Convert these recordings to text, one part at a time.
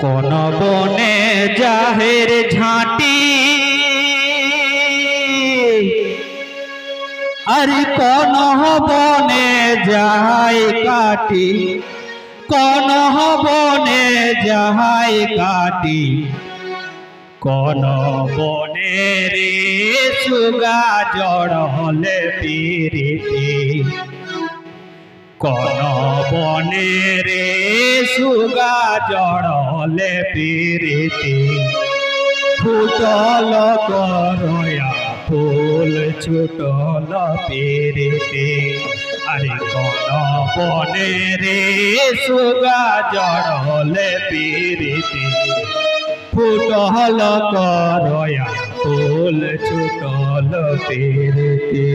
কোন বনে জাহের ঝাঁটি। আরে কোন বনে যাই কাটি। কোন বনে যাই কাটি। কোন বনে রে সুগা জড় হলে পিরিতি। কোন বনে রে সুগা জড় হলে পিরিতি। ফুটল করয়া ফুল ছুটল পিরিতি। আরে কোন বনে রে সুগা জড় হলে পিরিতি। ফুটল করয়া ফুল ছুটল পিরিতি।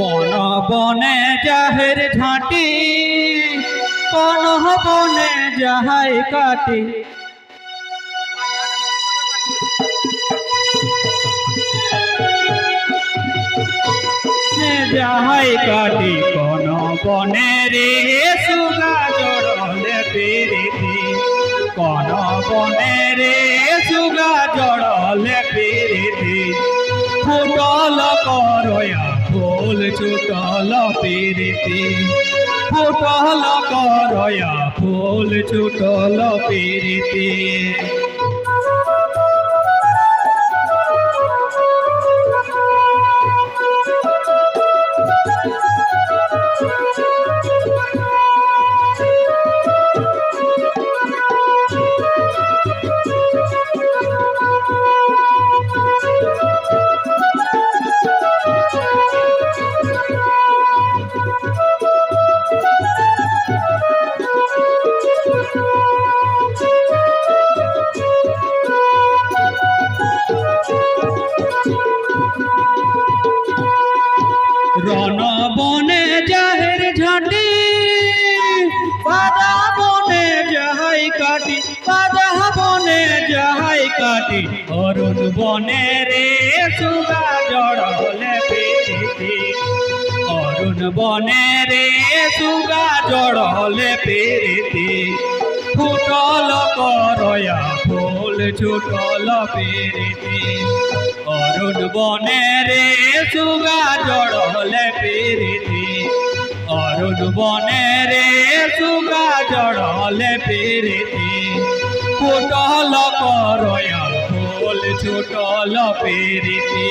কোন বনে জাহের ঝাঁটি কোন বনে যাহাই কাটি। যাহাই কাটি, কোন বনে রে সুগা জড়লে পেরিতি কোন বনে রে সুগা ছুটল পিরিতি ফুটল করয়া ফুল ছুটল পিরিতি যাহাই অরুণ বনে রে সুগা জড়লে পেরিতি অরুণ বনে রে সুগা জড়লে পেরিতি ফুটল করয়া ফুল ছুটল পেরিতি অরুণ বনে রে সুগা জড়লে পেরিতি অরুণ বনে রে সুগা জড়লে পেরিতি ফুটল করয়া ছুটল পেরিতি।